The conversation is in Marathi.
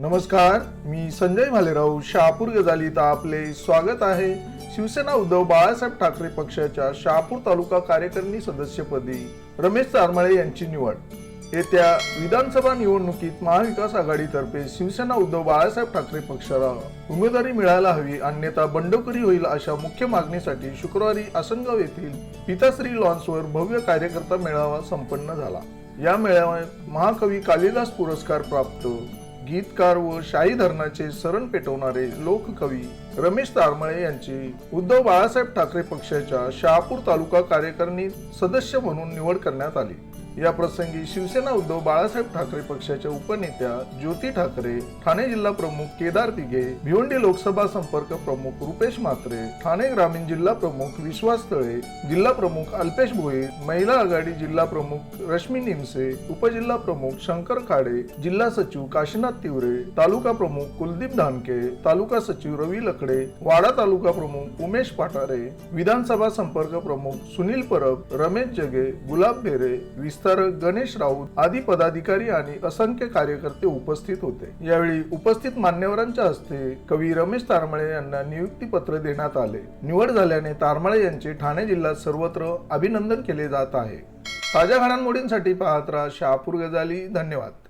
नमस्कार मी संजय भालेराव शहापूर गजालीत आपले स्वागत आहे. शिवसेना उद्धव बाळासाहेब ठाकरे पक्षाच्या शहापूर तालुका कार्यकारिणी सदस्यपदी रमेश चारमाळे यांची निवड. येत्या विधानसभा निवडणुकीत महाविकास आघाडीतर्फे शिवसेना उद्धव बाळासाहेब ठाकरे पक्षाला उमेदवारी मिळायला हवी अन्यथा बंडखोरी होईल अशा मुख्य मागणीसाठी शुक्रवारी आसनगाव येथील पिताश्री लॉन्सवर भव्य कार्यकर्ता मेळावा संपन्न झाला. या मेळाव्यात महाकवी कालिदास पुरस्कार प्राप्त गीतकार व शाही धरणाचे सरण पेटवणारे लोककवी रमेश तारमळे यांची उद्धव बाळासाहेब ठाकरे पक्षाच्या शहापूर तालुका कार्यकारिणी सदस्य म्हणून निवड करण्यात आली. या प्रसंगी शिवसेना उद्धव बाळासाहेब ठाकरे पक्षाच्या उपनेत्या ज्योती ठाकरे ठाणे जिल्हा प्रमुख केदार दिघे भिवंडी लोकसभा संपर्क प्रमुख रुपेश म्हात्रे ठाणे ग्रामीण जिल्हा प्रमुख विश्वास तळे जिल्हा प्रमुख अल्पेश भोये महिला आघाडी जिल्हा प्रमुख रश्मी निमसे उपजिल्हा प्रमुख शंकर खाडे जिल्हा सचिव काशीनाथ तिवरे तालुका प्रमुख कुलदीप धानके तालुका सचिव रवी लकडे वाडा तालुका प्रमुख उमेश पाटारे विधानसभा संपर्क प्रमुख सुनील परब रमेश जगे गुलाब बेरे तर गणेश राऊत आदी पदाधिकारी आणि असंख्य कार्यकर्ते उपस्थित होते. यावेळी उपस्थित मान्यवरांच्या हस्ते कवी रमेश तारमळे यांना नियुक्ती पत्र देण्यात आले. निवड झाल्याने तारमळे यांचे ठाणे जिल्ह्यात सर्वत्र अभिनंदन केले जात आहे. ताज्या घडामोडींसाठी पाहत राहा शहापूर गजाली. धन्यवाद.